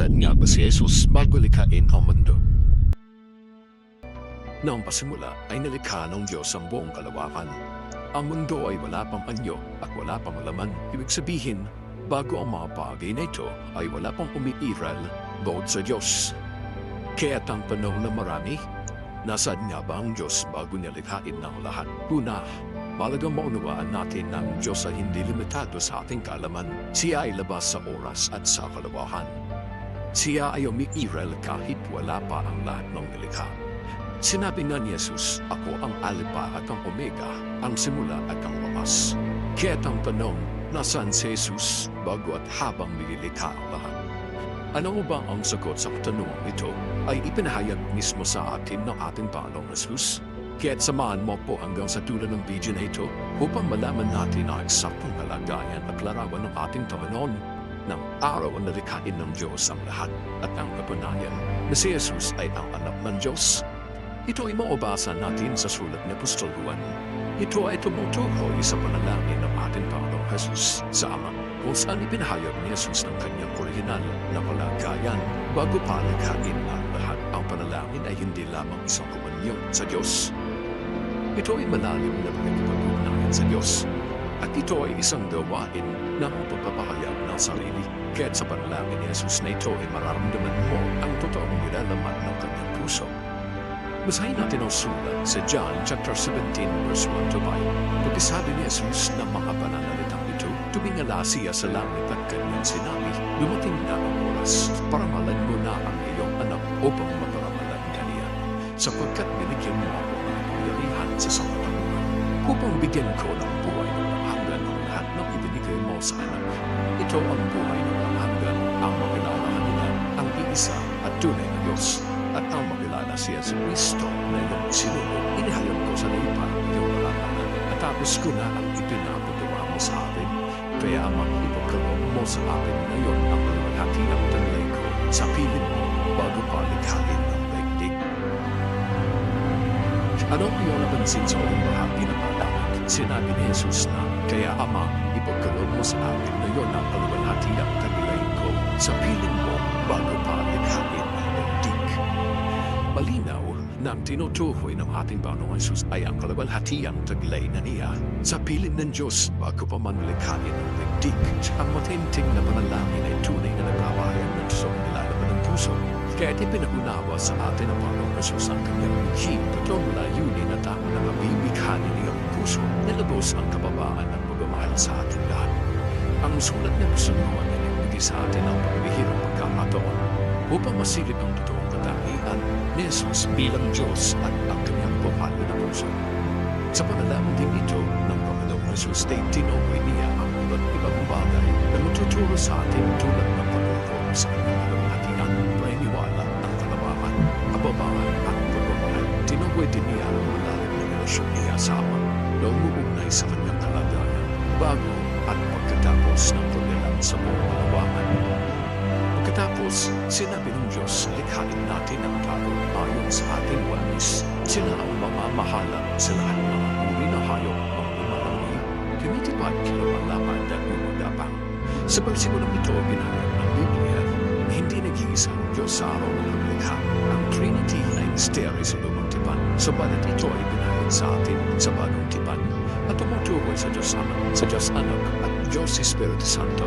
Nasaan nga ba si Jesus bago likhain ang mundo? Noong pasimula ay nalikha ng Diyos ang buong kalawakan. Ang mundo ay wala pang anyo at wala pang laman. Ibig sabihin, bago ang mga bagay na ito ay wala pang umiiral bukod sa Diyos. Kaya ang tanong na marami, nasaan nga ba ang Diyos bago nilikhain ng lahat? Una, Malagang maunawaan natin na ang Diyos ay hindi limitado sa ating kaalaman. Siya ay labas sa oras at sa kalawakan. Siya ay umiiral kahit wala pa ang lahat ng nilikha. Sinabi nga ni Jesus, Ako ang Alpha at ang Omega, ang simula at ang wakas. Kaya ang tanong, nasaan si Jesus bago at habang nililikha ang lahat? Ano ba ang sagot sa katanungang ito ay ipinahayag mismo sa atin ng ating Panginoong Jesus? Kaya't samahan mo po hanggang sa dulo ng video na ito upang malaman natin ang eksaktong kalagayan at larawan ng ating Panginoon ng araw ang nalikhain ng Diyos ang lahat at ang kapanayan na si Jesus ay ang anak ng Diyos. Ito ay maubasa natin sa sulat ni Apostol Juan. Ito ay tumutukoy sa panalangin ng ating Panginoong Jesus sa Ama kung saan ipinahayag ni Jesus ng kanyang orihinal na kalagayan bago pa likhain ang lahat. Ang panalangin ay hindi lamang isang kumanyo sa Diyos. Ito ay malalim na pagkakipag-ugnayan sa Diyos. At ito ay isang gawain na ang pagpapahayag ng sarili. Kaya't sa panalangin ni Jesus na ito ay mararamdaman mo ang totoong nilalaman ng kanyang puso. Basahin natin ang sulat sa John chapter 17 verse 1 to 5. Pagkasabi ni Jesus ng mga pananalitang ito, tumingala siya sa langit at kanyang sinabi, dumating na ang oras, paramalan mo na ang iyong anak upang maparamalan ka niya. Sapagkat binigyan mo ako ng kapangyarihan sa sangatanungan, upang bigyan ko ng buhay ng hanggan ng lahat ng ibinigay mo sa anak. Ito ang buhay ng hanggan, ang makilala kanila, ang iisa at tunay na Diyos at ang makilala siya sa Kristo na iyong sinuno, inihayag ko sa lipa ang iyong kalanganan at tapos ko na ang ipinapagawa mo sa akin. Kaya ang ipagkaroon mo sa akin ngayon ang kalahati ng taglay ko sa piling mo bago pa likhain ng daigdig. Ano ang iyong napansin sa uling bahagi ng panalangin? Sinabi ni Jesus na, Kaya Ama, ipagkaloob mo sa akin ngayon ang kalawalhati ng taglay ko sa piling mo bago pa likhain ng daigdig. Malinaw na ang tinutukoy ng ating Panginoong Jesus ay ang kalawalhatiang taglay na niya sa piling ng Diyos bago pa man likhain ng daigdig. Ang matinting na panalangin ay tunay na nagpapahayag ng Diyos ang nilalaman ng puso. Kaya ipinagunawa sa atin ang Panginoong Jesus ang kanyang higit totoong layunin at ang nakabibighan niyang puso nilabos ang kababaan at pagmamahal sa ating lahat. Ang sulat ng kasunungan ay nagbigay sa atin ang pagbihirang pagkakataon upang masilip ang totoong katangian ni Jesus bilang Diyos at ang kanyang pumalo na puso. Sa panalangin din ito ng Panginoong Jesus ay tinukoy niya ang iba't ibang bagay na matuturo sa atin tulad Ama na umuugnay sa kanyang kalagayan bago at pagkatapos ng paglalang sa buong kalawakan. Pagkatapos, sinabi ng Diyos, likhain natin ang tao ayon sa ating walis. Sila ang mamamahala sa lahat ng mga uri na hayop ang lumalangi, tumitipad, kilawalaman at lumagapang. Sa pagsigulang ito, binayag ng Biblia na hindi nag-iisa ang Diyos sa araw ng paglikha. Ang Trinity ay misteryo sa lumang tipan, sabalit ito ay binayag sa atin sa bagong tipan at tumutukoy sa Diyos Ama, sa Diyos Anak at Diyos Espiritu Santo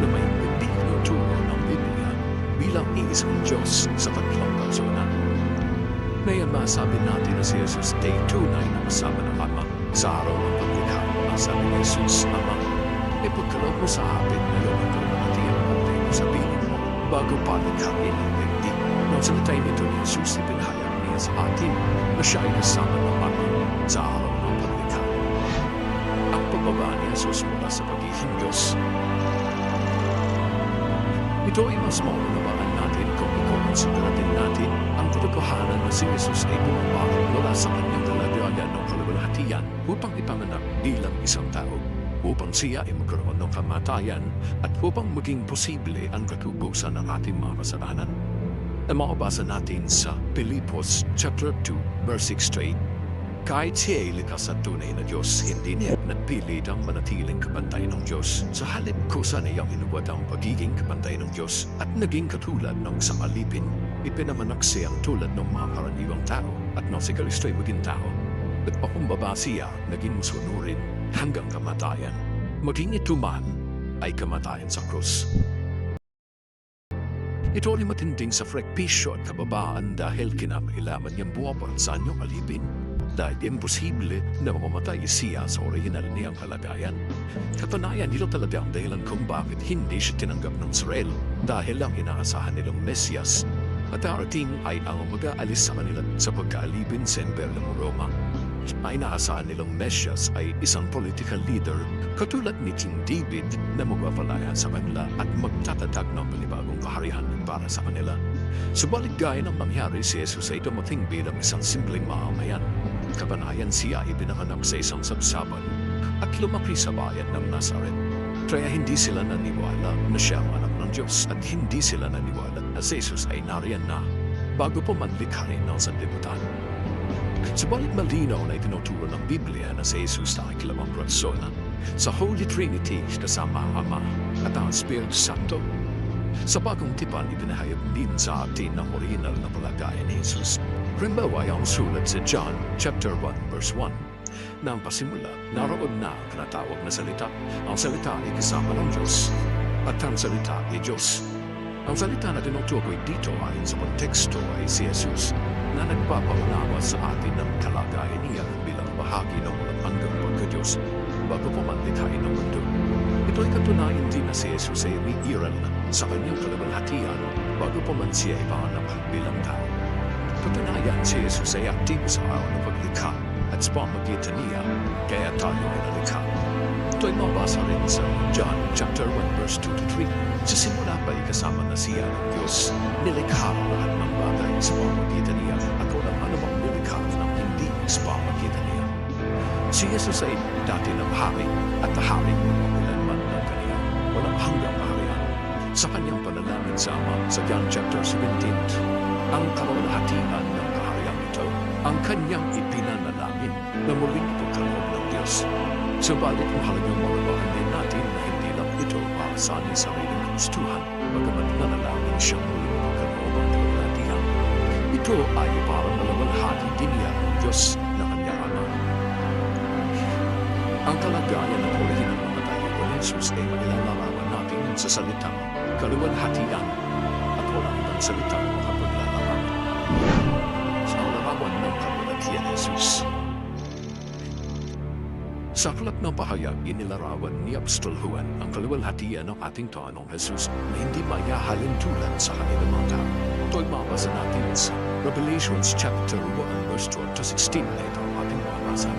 na may hindi tinuturo ng Biblia bilang iisang Diyos sa tatlong kalsunan. Ngayon masabi natin na si Jesus ay tunay na kasama ng Ama sa araw ng paglikha. Ang sabi ni Jesus, Ama, ipagkaloob mo sa akin ngayon ang kalumati ang pantay mo sa bago pa likhain ang daigdig. Nang salitay nito ni Jesus, ipinahayag niya sa atin na siya ay kasama ng Ama sa araw ng paglikha. Ang pagbaba ni Jesus mula sa pagiging Diyos ito ay mas maunawaan natin kung ikonsideratin natin ang katotohanan na si Jesus ay bumaba mula sa kanyang kalagayan ng kalawalhatian upang ipanganak bilang isang tao, upang siya ay magkaroon ng kamatayan at upang maging posible ang katubusan ng ating mga kasalanan. Na makabasa natin sa Pilipos chapter 2 verse 6 to 8. Kahit siya ay likas at tunay na Diyos, hindi niya nagpilit ang manatiling kapantay ng Diyos. Sa halip kusa niyang inuwad ang pagiging kapantay ng Diyos at naging katulad ng samalipin. Ipinamanak siyang tulad ng mga karaniwang tao at nang si Kristo ay maging tao. At pakumbaba siya, naging sunurin hanggang kamatayan. Maging ito man ay kamatayan sa krus. Ito ay matinding sa frekpisyo at kababaan dahil kinakailangan niyang buwapan sa anyong alipin dahil imposible na mamamatay siya sa original niyang kalagayan. Kapanayan nito talaga ang dahilan kung bakit hindi siya tinanggap ng Israel dahil lang inaasahan nilang Mesias at darating ay ang mag-aalis sa kanila sa pagkaalipin sa Imperyo ng Roma. Ay inaasahan nilang Mesias ay isang political leader katulad ni King David na magpapalaya sa kanila at magtatatag ng panibagong kaharihan para sa kanila. Subalit gaya ng mangyari si Jesus ay dumating bilang isang simpleng mamamayan. Kapanayan siya ay pinanganak sa isang sabsaban at lumaki sa bayan ng Nazaret. Kaya hindi sila naniwala na siya ang anak ng Diyos at hindi sila naniwala na si Jesus ay nariyan na bago pa man likhain ng sanlibutan. Subalit malinaw na itinuturo ng Biblia na si Jesus ay kilawang persona sa Holy Trinity kasama ang Ama at ang Espiritu Santo. Sa bagong tipan, ipinahayag din sa atin ang original na palagayan ni Jesus. Halimbawa ay ang sulat sa John chapter 1 verse 1 na ang pasimula, naroon na ang kinatawag na salita. Ang salita ay kasama ng Diyos at ang salita ay Diyos. Ang salita na tinutukoy dito ayon sa konteksto ay si Jesus na nagpapaunawa sa atin ng kalagayan niya bilang bahagi ng hanggang pagka-Diyos bago pa man likhain ng mundo. Ito ay katunayan din na si Jesus ay umiiral sa kanyang kalabalhatian bago pa man siya ay panganap bilang tao. Katunayan si Jesus ay aktibo sa araw ng paglikha at sa pamagitan niya kaya tayo ay nalikha. Ito ay mabasa rin sa John chapter 1 verse 2 to 3. Sa simula pa ay kasama na siya ng Diyos. Nilikha ang lahat ng bagay sa pamagitan niya at walang anumang nilikha ng hindi sa pamagitan niya. Si Jesus ay dati ng hari at hari ng magulanman ng kaniya. Walang hanggang kaharian. Sa kanyang panalangin sa Ama sa John chapter 17, ang kalawalhatian ng kaharian ito, ang kanyang ipinanalangin na muling ipagkaloob ng Diyos. Subalit mahalagang marawahan din natin na hindi lang ito para sa sariling gustuhan, bagamat nanalangin siyang muling ipagkaloob ang kalawalhatian. Ito ay para malawalhati din niya ng Diyos na kanyang Ama. Ang kalagayan ng original na tayo ni Jesus ay mailalarawan natin sa salitang kaluwalhatian at walang ibang salitang makapaglalaman. Sa larawan ng kaluwalhatian Jesus. Sa aklat ng pahayag, inilarawan ni Apostol Juan ang kaluwalhatian ng ating Taanong Jesus na hindi mayahalin tulad sa kanilang mga tao. Ito'y mabasa natin sa Revelations chapter 1 verse 12 to 16 na ito ang ating mabasa.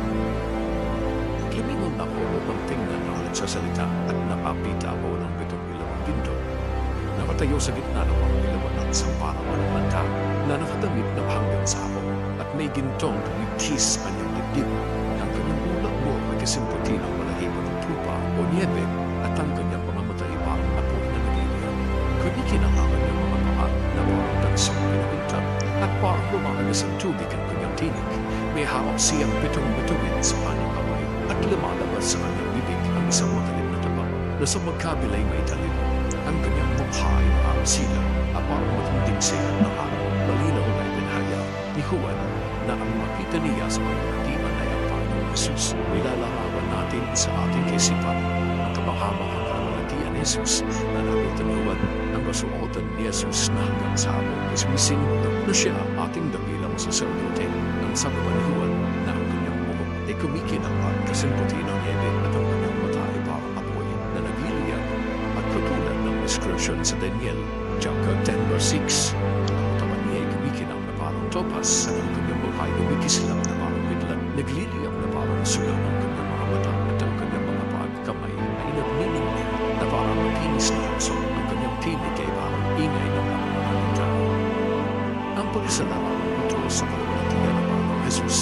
Lumingon ako upang tingnan ang nagsasalita at napapita ako ng pitong ilawang ginto. Nakatayo sa gitna ng mga ilawan ng isang parawan ng manta na nakadamit ng hanggang sa ako at may gintong tumigkis kanyang dibdib. Ang mo ay kasimputi ng ng tupa o niebe at ang kanyang mga mata ay parang apoy na nagiliyan. Kumikin ang ang kanyang mga paa na parang tansong pinapinta at parang lumalagas ang tubig ang kanyang tinig. May hawak siyang pitong bituin sa kanyang kamay at lumalabas sa kanyang bibig ang isang matalim na taba na sa magkabilay may talim. Ang kanyang mukha ay parang sila at parang matinding sila ng araw. Malinaw na ipinahaya ni Juan na ang makita niya sa kanyang Jesus. Nilalarawan natin sa ating kaisipan ang kabahamahang kamalatian ni Jesus na nakita ni Juan ang kasuotan ni Jesus na hanggang sa abong ismising na siya ating dakilang saserdote. Ni Juan na ang kanyang buhok ay kumikinang at kasimputi ng hebe at ang kanyang mata ay parang apoy na nagiliyan at katulad ng description sa Daniel chapter 10 verse 6. Ang katawan niya ay kumikinang na topas at ang kanyang mukha ay kumikislap na parang sulaw ng kanyang mga mata at ang kanyang mga paa at kamay ay nagniningning na parang makinis na aso. Ang kanyang tinig ay parang ingay ng mga maraming tao. Ang pagsalarawan ito sa kalawalatian ng Panginoong Jesus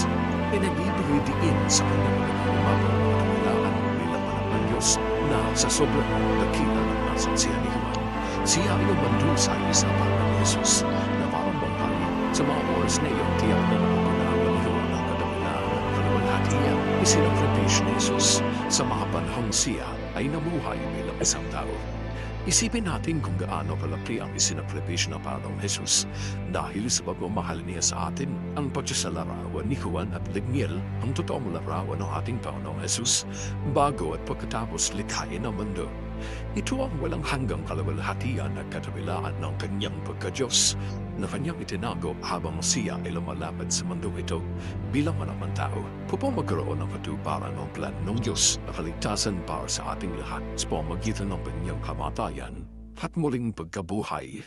ay nagbibigay diin sa kanyang nagkakababaw at kailangan bilang anak ng Diyos na sa sobrang dakila ng nasaksihan ni Juan. Siya ay umandun sa isapan ng Jesus na parang bangkay. Sa mga oras na iyon, tiyak na nakukunawan isinakripisyo ni Jesus sa mga panahong siya ay namuhay bilang isang tao. Isipin natin kung gaano kalaki ang isinakripisyo ng Jesus dahil sa pagmamahal niya sa atin ang pagsasalarawan ni Juan at Ligmiel ang totoong larawan ng ating Panginoong Jesus bago at pagkatapos likhain ang mundo. Ito ang walang hanggang kalawalhatian at katabilaan ng kanyang pagkadyos na kanyang itinago habang siya ay lumalapad sa mundo ito bilang manamang tao. Upang magkaroon ng katuparan ng plan ng Diyos na kaligtasan para sa ating lahat sa pamagitan ng kanyang kamatayan at muling pagkabuhay.